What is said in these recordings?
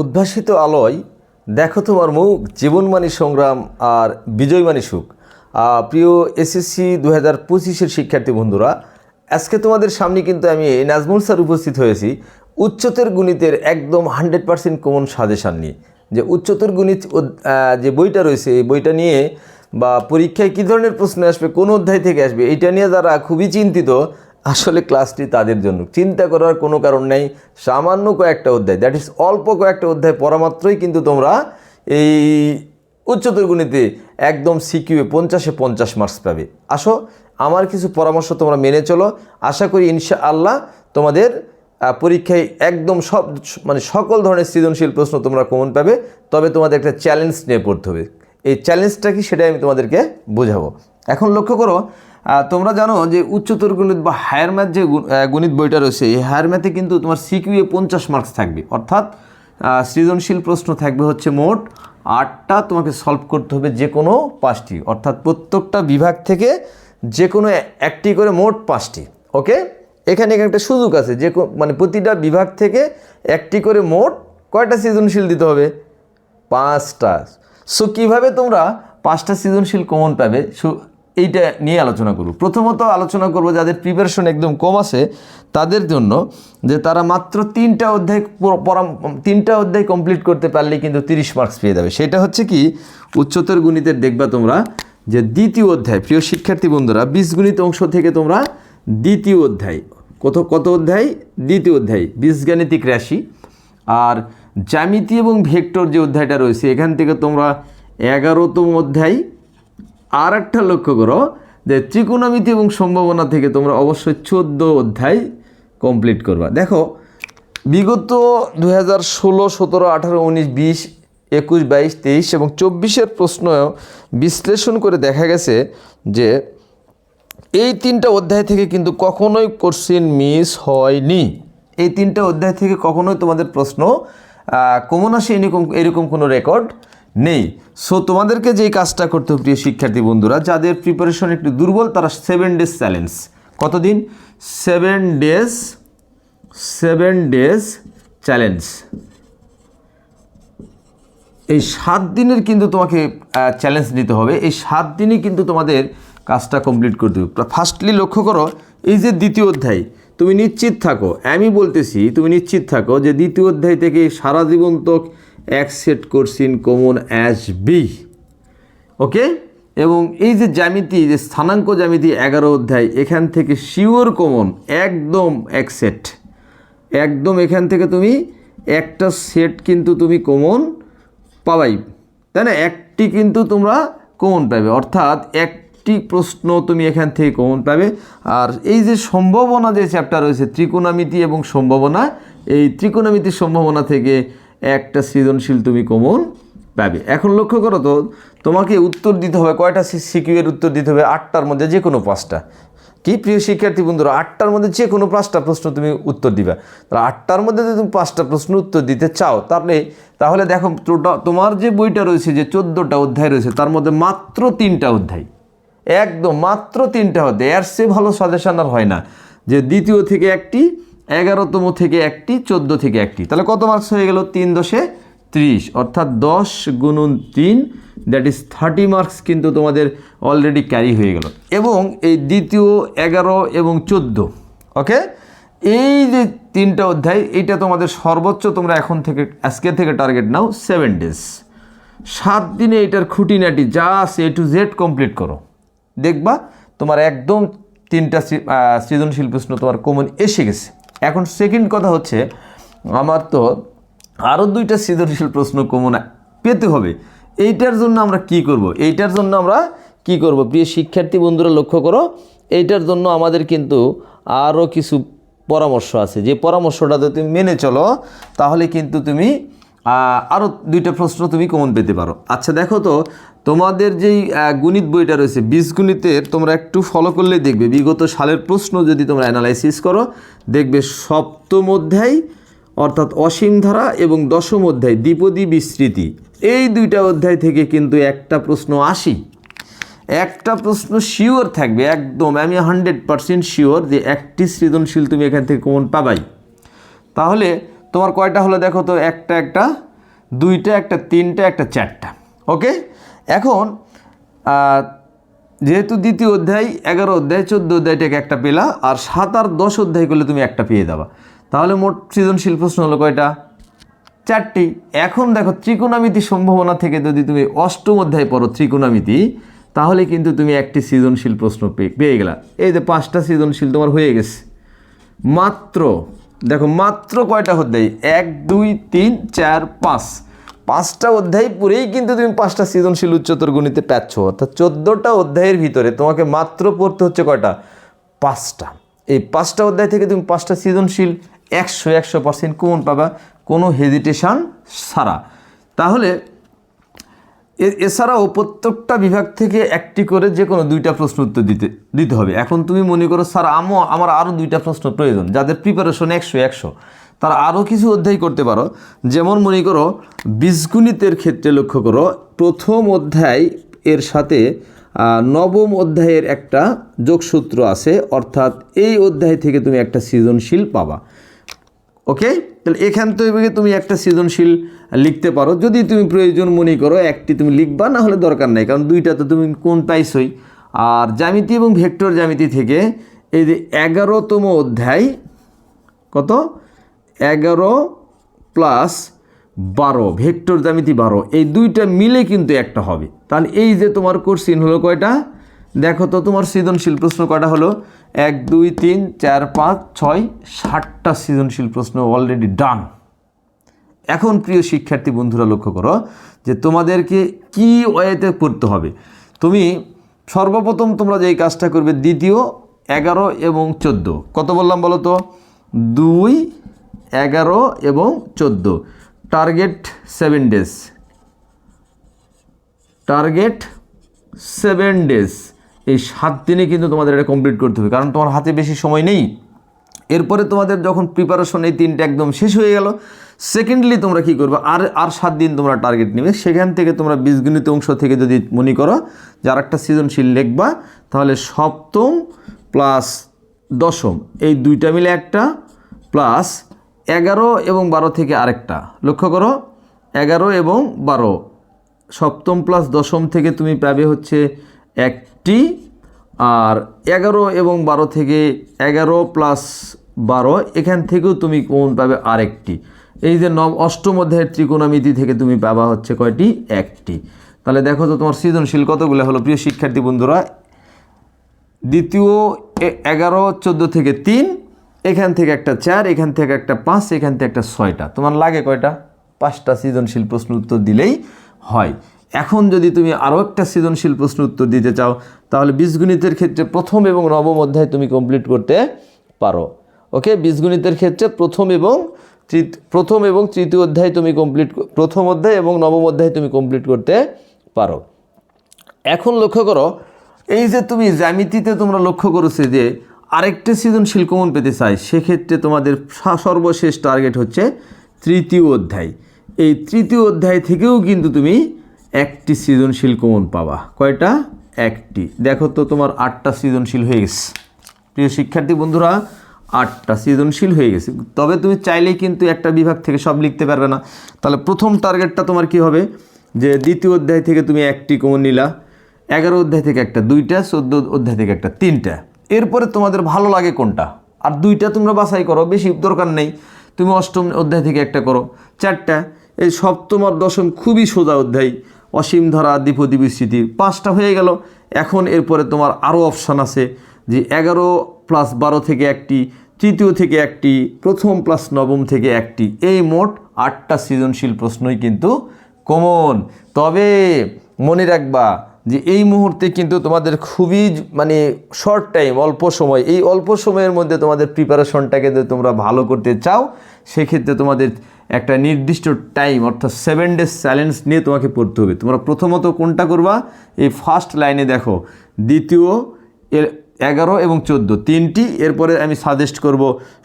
উদ্ভাসিত আলোয় দেখো তোমার মুখ জীবনমানী সংগ্রাম আর বিজয়মানী সুখ। প্রিয় এসএসসি দু হাজার পঁচিশের শিক্ষার্থী বন্ধুরা, আজকে তোমাদের সামনে কিন্তু আমি নাজমুল স্যার উপস্থিত হয়েছি উচ্চতর গণিতের একদম হান্ড্রেড পার্সেন্ট কমন সাজেশান নিয়ে। যে উচ্চতর গণিত যে বইটা রয়েছে, এই বইটা নিয়ে বা পরীক্ষায় কী ধরনের প্রশ্ন আসবে, কোন অধ্যায় থেকে আসবে এটা নিয়ে যারা খুবই চিন্তিত আসলে ক্লাসটি তাদের জন্য। চিন্তা করার কোনো কারণ নেই। সামান্য কয়েকটা অধ্যায়। দ্যাট ইজ অল্প কয়েকটা অধ্যায় পড়া মাত্রই কিন্তু তোমরা এই উচ্চতর গণিতে একদম সিকিউয়ে পঞ্চাশে পঞ্চাশ মার্কস পাবে। আসো, আমার কিছু পরামর্শ তোমরা মেনে চলো। আশা করি ইনশা আল্লাহ তোমাদের পরীক্ষায় একদম সব মানে সকল ধরনের সৃজনশীল প্রশ্ন তোমরা কমন পাবে। তবে তোমাদের একটা চ্যালেঞ্জ নিয়ে পড়তে হবে। এই চ্যালেঞ্জটা কি সেটাই আমি তোমাদেরকে বোঝাবো। এখন লক্ষ্য করো তোমরা জানো যে উচ্চতর গণিত বা হায়ার ম্যাথ যে গণিত বইটা রয়েছে, এই হায়ার ম্যাথে কিন্তু তোমার সিকিউএ পঞ্চাশ মার্কস থাকবে। অর্থাৎ সৃজনশীল প্রশ্ন থাকবে হচ্ছে মোট আটটা তোমাকে সলভ করতে হবে যে কোনো পাঁচটি। অর্থাৎ প্রত্যেকটা বিভাগ থেকে যে কোনো একটি করে মোট পাঁচটি। ওকে? এখানে একটা সুযোগ আছে, যে মানে প্রতিটা বিভাগ থেকে একটি করে মোট কয়টা সৃজনশীল দিতে হবে? পাঁচটা। সো কীভাবে তোমরা পাঁচটা সৃজনশীল কমন পাবে? এইটা নিয়ে আলোচনা করব। প্রথমত আলোচনা করব যাদের প্রিপারেশন একদম কম আছে, তাদের জন্য যে তারা মাত্র তিনটা অধ্যায় পুরো পড়া- তিনটা অধ্যায় কমপ্লিট করতে পারলে কিন্তু তিরিশ মার্কস পেয়ে যাবে। সেটা হচ্ছে কি, উচ্চতর গণিতের দেখবা তোমরা যে দ্বিতীয় অধ্যায়, প্রিয় শিক্ষার্থী বন্ধুরা বীজগণিত অংশ থেকে তোমরা দ্বিতীয় অধ্যায়, কত কত অধ্যায়? দ্বিতীয় অধ্যায়, বীজগাণিতিক রাশি আর জ্যামিতি এবং ভেক্টর যে অধ্যায়টা রয়েছে, এখান থেকে তোমরা এগারোতম অধ্যায় আর একটা লক্ষ্য করো যে ত্রিকোণমিতি এবং সম্ভাবনা থেকে তোমরা অবশ্যই চোদ্দ অধ্যায় কমপ্লিট করবা। দেখো, বিগত দু হাজার ষোলো, সতেরো, আঠারো, উনিশ, বিশ, একুশ, বাইশ, তেইশ এবং চব্বিশের প্রশ্ন বিশ্লেষণ করে দেখা গেছে যে এই তিনটা অধ্যায় থেকে কিন্তু কখনোই কোশ্চিন মিস হয়নি। এই তিনটা অধ্যায় থেকে কখনোই তোমাদের প্রশ্ন কমন আসে এরকম এরকম কোনো রেকর্ড নেই। সো তোমাদেরকে যেই কাজটা করতে হবে, প্রিয় শিক্ষার্থী বন্ধুরা, যাদের প্রিপারেশন একটু দুর্বল, তারা সেভেন ডেজ চ্যালেঞ্জ কতদিন? Seven days seven days challenge এই সাত দিনের কিন্তু তোমাকে চ্যালেঞ্জ নিতে হবে। এই সাত দিনই কিন্তু তোমাদের কাজটা কমপ্লিট করতে হবে ফার্স্টলি লক্ষ্য করো, এই যে দ্বিতীয় অধ্যায়, তুমি নিশ্চিত থাকো, আমি বলতেছি, তুমি নিশ্চিত থাকো যে দ্বিতীয় অধ্যায় থেকে সারা জীবন তো এক সেট কোর্সিন কমন অ্যাজ বি ওকে এবং এই যে জ্যামিতি, যে স্থানাঙ্ক জ্যামিতি এগারো অধ্যায়, এখান থেকে শিওর কমন একদম এক সেট একদম এখান থেকে তুমি একটা সেট কিন্তু তুমি কমন পাবাই। তাই না? একটি কিন্তু তোমরা কমন পাবে অর্থাৎ একটি প্রশ্ন তুমি এখান থেকে কমন পাবে। আর এই যে সম্ভাবনা যে চ্যাপ্টার রয়েছে, ত্রিকোণামিতি এবং সম্ভাবনা, এই ত্রিকোণামিতির সম্ভাবনা থেকে সৃজনশীল তুমি কমন পাবে। এখন লক্ষ্য করো তো, তোমাকে উত্তর দিতে হবে, কয়টা সিকিউ এর উত্তর দিতে হবে? আটটার মধ্যে যে কোনো পাঁচটা। কি প্রিয় শিক্ষার্থী বন্ধুরা, আটটার মধ্যে যে কোনো পাঁচটা প্রশ্ন তুমি উত্তর দিবা। তাহলে আটটার মধ্যে যদি তুমি পাঁচটা প্রশ্ন উত্তর দিতে চাও, তাহলে তাহলে দেখো তোমার যে বইটা রয়েছে, যে চোদ্দোটা অধ্যায় রয়েছে, তার মধ্যে মাত্র তিনটা অধ্যায়। একদম মাত্র তিনটা অধ্যায়। এর সে ভালো সাজেশন আর হয় না যে দ্বিতীয় থেকে একটি এগারোতম থেকে একটি, চোদ্দ থেকে একটি। তাহলে কত মার্কস হয়ে গেল? তিন দশে ত্রিশ। অর্থাৎ দশ গুণুন তিন দ্যাট ইজ থার্টি মার্কস কিন্তু তোমাদের অলরেডি ক্যারি হয়ে গেল। এবং এই দ্বিতীয় এগারো এবং চোদ্দ ওকে এই যে তিনটা অধ্যায়, এইটা তোমাদের সর্বোচ্চ, তোমরা এখন থেকে, আজকে থেকে টার্গেট নাও সেভেন ডেজ সাত দিনে এটার খুঁটিনাটি যা আছে এ টু জেড কমপ্লিট করো। দেখবা তোমার একদম তিনটা সৃজনশীল প্রশ্ন তোমার কমন এসে গেছে। এখন সেকেন্ড কথা হচ্ছে, আমার তো আরও দুইটা সৃজনশীল প্রশ্ন কমন পেতে হবে। এইটার জন্য আমরা কি করব? এইটার জন্য আমরা কি করব? প্রিয় শিক্ষার্থী বন্ধুরা, লক্ষ্য করো, এইটার জন্য আমাদের কিন্তু আরও কিছু পরামর্শ আছে। যে পরামর্শটাতে তুমি মেনে চলো, তাহলে কিন্তু তুমি আরও দুইটা প্রশ্ন তুমি কমন পেতে পারো। আচ্ছা দেখো তো, তোমাদের যেই গণিত বইটা রয়েছে, বীজগণিতের তোমরা একটু ফলো করলেই দেখবে, বিগত সালের প্রশ্ন যদি তোমরা অ্যানালাইসিস করো, দেখবে সপ্তম অধ্যায়, অর্থাৎ অসীম ধারা এবং দশম অধ্যায়, দ্বিপদী বিস্তৃতি। এই দুইটা অধ্যায় থেকে কিন্তু একটা প্রশ্ন আসি। একটা প্রশ্ন শিওর থাকবে, একদম, আমি হান্ড্রেড পারসেন্ট শিওর যে একটি সৃজনশীল তুমি এখান থেকে কমন পাবাই। তাহলে তোমার কয়টা হলো দেখো তো, একটা একটা, দুইটা, একটা, তিনটা, একটা, চারটা। ওকে? এখন যেহেতু দ্বিতীয় অধ্যায়, এগারো অধ্যায়, চোদ্দ অধ্যায়টাকে একটা পেলা, আর সাত আর দশ অধ্যায় করলে তুমি একটা পেয়ে যাবা। তাহলে মোট সৃজনশীল প্রশ্ন হলো কয়টা? চারটি। এখন দেখো, ত্রিকোণামিতি সম্ভাবনা থেকে যদি তুমি অষ্টম অধ্যায় পড়ো ত্রিকোণামিতি, তাহলে কিন্তু তুমি একটি সৃজনশীল প্রশ্ন পেয়ে পেয়ে গেলা। এই যে পাঁচটা সৃজনশীল তোমার হয়ে গেছে। মাত্র দেখো, মাত্র কয়টা অধ্যায়? এক, দুই, তিন, চার, পাঁচ। পাঁচটা অধ্যায় পুরেই কিন্তু তুমি পাঁচটা সৃজনশীল উচ্চতর গণিতে পাচ্ছ। অর্থাৎ চোদ্দোটা অধ্যায়ের ভিতরে তোমাকে মাত্র পড়তে হচ্ছে কয়টা? পাঁচটা। এই পাঁচটা অধ্যায় থেকে তুমি পাঁচটা সৃজনশীল একশো একশো পার্সেন্ট কোন পাবা। কোনো হেজিটেশান ছাড়া। তাহলে এছাড়াও প্রত্যেকটা বিভাগ থেকে একটি করে যে কোনো দুইটা প্রশ্ন উত্তর দিতে দিতে হবে। এখন তুমি মনে করো, স্যার, আমও আমার আরও দুইটা প্রশ্ন প্রয়োজন। যাদের প্রিপারেশন একশো একশো। তারা আরও কিছু অধ্যায় করতে পারো। যেমন মনে করো, বীজগণিতের ক্ষেত্রে লক্ষ্য করো, প্রথম অধ্যায় এর সাথে নবম অধ্যায়ের একটা যোগসূত্র আছে। অর্থাৎ এই অধ্যায় থেকে তুমি একটা সৃজনশীল পাবা। ওকে তাহলে এখান থেকে তুমি একটা সৃজনশীল লিখতে পারো। যদি তুমি প্রয়োজন মনে করো একটি তুমি লিখবা, না হলে দরকার নেই, কারণ দুইটা তো তুমি কোন পাইছই। আর জ্যামিতি এবং ভেক্টর জ্যামিতি থেকে এই যে এগারোতম অধ্যায় কত? এগারো প্লাস বারো, ভেক্টর জ্যামিতি বারো, এই দুইটা মিলে কিন্তু একটা হবে। তাহলে এই যে তোমার কোশ্চিন হলো কয়টা? দেখো তো তোমার সৃজনশীল প্রশ্ন কয়টা হলো? এক, দুই, তিন, চার, পাঁচ, ছয় ষাটটা সৃজনশীল প্রশ্ন অলরেডি ডান এখন প্রিয় শিক্ষার্থী বন্ধুরা লক্ষ্য করো যে তোমাদেরকে কি ওয়েতে পড়তে হবে। তুমি সর্বপ্রথম তোমরা যে কাজটা করবে দ্বিতীয়, এগারো এবং চোদ্দ। কত বললাম বলো তো? দুই, এগারো এবং চোদ্দ। Target seven days target seven days এই সাত দিনে কিন্তু তোমাদের এটা কমপ্লিট করতে হবে, কারণ তোমার হাতে বেশি সময় নেই। এরপরে তোমাদের যখন প্রিপারেশন এই তিনটা একদম শেষ হয়ে গেল সেকেন্ডলি তোমরা কি করবে? আর আর সাত দিন তোমরা টার্গেট নেবে। সেখান থেকে তোমরা বীজগণিত অংশ থেকে যদি মনে করো যে আর একটা সৃজনশীল লিখবা, তাহলে সপ্তম প্লাস দশম, এই দুইটা মিলে একটা প্লাস এগারো এবং বারো থেকে আরেকটা। লক্ষ্য করো, এগারো এবং বারো, সপ্তম প্লাস দশম থেকে তুমি পাবে হচ্ছে একটি আর এগারো এবং বারো থেকে এগারো প্লাস বারো, এখান থেকেও তুমি কোন পাবে আরেকটি। এই যে নব অষ্টম অধ্যায়ের ত্রিকোণমিতি থেকে তুমি পাবা হচ্ছে কয়টি? একটি। তাহলে দেখো তো তোমার সৃজনশীল কতগুলো হলো? প্রিয় শিক্ষার্থী বন্ধুরা, দ্বিতীয় এগারো, চোদ্দ থেকে তিন, এখান থেকে একটা চার, এখান থেকে একটা পাঁচ, এখান থেকে একটা ছয়টা। তোমার লাগে কয়টা? পাঁচটা সৃজনশীল প্রশ্ন উত্তর দিলেই হয়। এখন যদি তুমি আরও একটা সৃজনশীল প্রশ্ন উত্তর দিতে চাও, তাহলে বীজগণিতের ক্ষেত্রে প্রথম এবং নবম অধ্যায় তুমি কমপ্লিট করতে পারো। ওকে বীজগণিতের ক্ষেত্রে প্রথম এবং প্রথম এবং তৃতীয় অধ্যায় তুমি কমপ্লিট প্রথম অধ্যায় এবং নবম অধ্যায় তুমি কমপ্লিট করতে পারো। এখন লক্ষ্য করো, এই যে তুমি জ্যামিতিতে তোমরা লক্ষ্য করেছে যে আরেকটা সৃজনশীল কমন পেতে চাই সেক্ষেত্রে তোমাদের সর্বশেষ টার্গেট হচ্ছে তৃতীয় অধ্যায়। এই তৃতীয় অধ্যায় থেকেও কিন্তু তুমি একটি সৃজনশীল কমন পাবা কয়টা? একটি। দেখো তো তোমার আটটা সৃজনশীল হয়ে গেছে। প্রিয় শিক্ষার্থী বন্ধুরা, আটটা সৃজনশীল হয়ে গেছে। তবে তুমি চাইলেই কিন্তু একটা বিভাগ থেকে সব লিখতে পারবে না। তাহলে প্রথম টার্গেটটা তোমার কি হবে? যে দ্বিতীয় অধ্যায় থেকে তুমি একটি কমন নিলা, এগারো অধ্যায় থেকে একটা দুইটা, চোদ্দ অধ্যায় থেকে একটা তিনটা। এরপরে তোমাদের ভালো লাগে কোনটা? আর দুইটা তোমরা বাছাই করো, বেশি দরকার নেই। তুমি অষ্টম অধ্যায় থেকে একটা করো। চারটা, এই সপ্তম আর দশম খুবই সোজা অধ্যায়। অসীম ধরা বিস্তৃতি, পাঁচটা হয়ে গেল। এখন এরপরে তোমার আরও অপশান আছে যে এগারো প্লাস বারো থেকে একটি, তৃতীয় থেকে একটি, প্রথম প্লাস নবম থেকে একটি। এই মোট আটটা সৃজনশীল প্রশ্নই কিন্তু কমন তবে মনে রাখবা যে এই মুহূর্তে কিন্তু তোমাদের খুবই মানে শর্ট টাইম অল্প সময়, এই অল্প সময়ের মধ্যে তোমাদের প্রিপারেশনটাকে যদি তোমরা ভালো করতে চাও, সেক্ষেত্রে তোমাদের একটা নির্দিষ্ট টাইম অর্থাৎ সেভেন ডেজ চ্যালেঞ্জ নিয়ে তোমাকে পড়তে হবে। তোমরা প্রথমত কোনটা করবা? এই ফার্স্ট লাইনে দেখো, দ্বিতীয়, এর এগারো এবং চোদ্দ। তিনটি, এরপরে আমি সাজেস্ট করব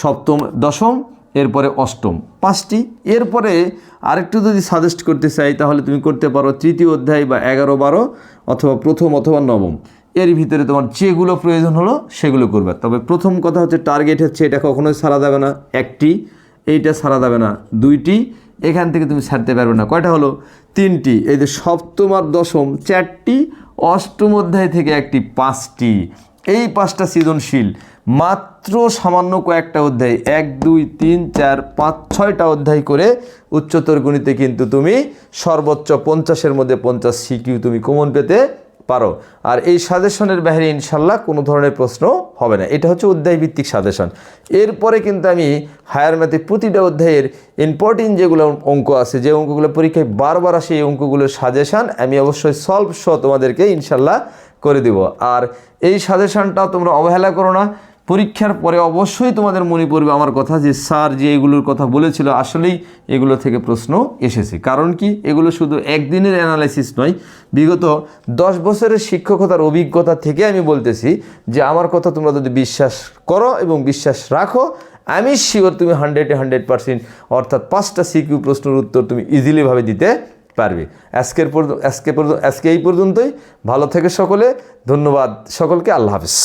সপ্তম, দশম এরপরে অষ্টম। পাঁচটি। এরপরে আরেকটু যদি সাজেস্ট করতে চাই, তাহলে তুমি করতে পারো তৃতীয় অধ্যায় বা এগারো, বারো অথবা প্রথম অথবা নবম। এর ভিতরে তোমার যেগুলো প্রয়োজন হলো, সেগুলো করবে। তবে প্রথম কথা হচ্ছে টার্গেট হচ্ছে, এটা কখনোই ছাড়া যাবে না। একটি, এইটা ছাড়া যাবে না। দুইটি, এখান থেকে তুমি ছাড়তে পারবে না। কয়টা হলো? তিনটি। এই যে সপ্তম আর দশম, চারটি, অষ্টম অধ্যায় থেকে একটি, পাঁচটি। এই পাঁচটা সৃজনশীল, মাত্র সামান্য কয়েকটা অধ্যায়, এক, দুই, তিন, চার, পাঁচ, ছয়টা অধ্যায় করে উচ্চতর গণিতে কিন্তু তুমি সর্বোচ্চ পঞ্চাশের মধ্যে পঞ্চাশ সিকিউ তুমি কমন পেতে পারো। আর এই সাজেশনের বাইরে ইনশাল্লাহ কোনো ধরনের প্রশ্ন হবে না। এটা হচ্ছে অধ্যায় ভিত্তিক সাজেশন। এরপরে কিন্তু আমি হায়ার ম্যাথে প্রতিটা অধ্যায়ের ইম্পর্টেন্ট যেগুলো অঙ্ক আছে, যে অঙ্কগুলো পরীক্ষায় বারবার আসে এই অঙ্কগুলোর সাজেশান আমি অবশ্যই সলভ সহ তোমাদেরকে ইনশাল্লাহ করে দিব। আর এই সাজেশনটা তোমরা অবহেলা করো না। পরীক্ষার পরে অবশ্যই তোমাদের মনে পড়বে আমার কথা যে, স্যার যে এগুলোর কথা বলেছিল, আসলেই এগুলো থেকে প্রশ্ন এসেছে। কারণ কি? এগুলো শুধু একদিনের অ্যানালাইসিস নয়। বিগত দশ বছরের শিক্ষকতার অভিজ্ঞতা থেকে আমি বলতেছি যে, আমার কথা তোমরা যদি বিশ্বাস করো এবং বিশ্বাস রাখো, আমি শিওর তুমি হান্ড্রেডে হান্ড্রেড পার্সেন্ট অর্থাৎ পাঁচটা সিকিউ প্রশ্নের উত্তর তুমি ইজিলিভাবে দিতে পারবে। আজকের আজকে আজকে এই পর্যন্তই। ভালো থেকে সকলে ধন্যবাদ। সকলকে আল্লাহ হাফিজ।